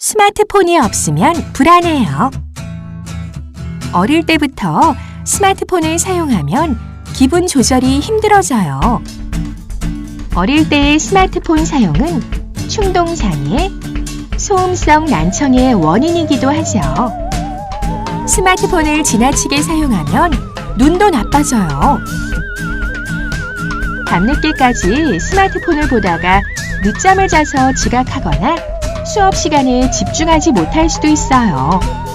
스마트폰이 없으면 불안해요. 어릴 때부터 스마트폰을 사용하면 기분 조절이 힘들어져요. 어릴 때의 스마트폰 사용은 충동장애, 소음성 난청의 원인이기도 하죠. 스마트폰을 지나치게 사용하면 눈도 나빠져요. 밤늦게까지 스마트폰을 보다가 늦잠을 자서 지각하거나 수업 시간에 집중하지 못할 수도 있어요.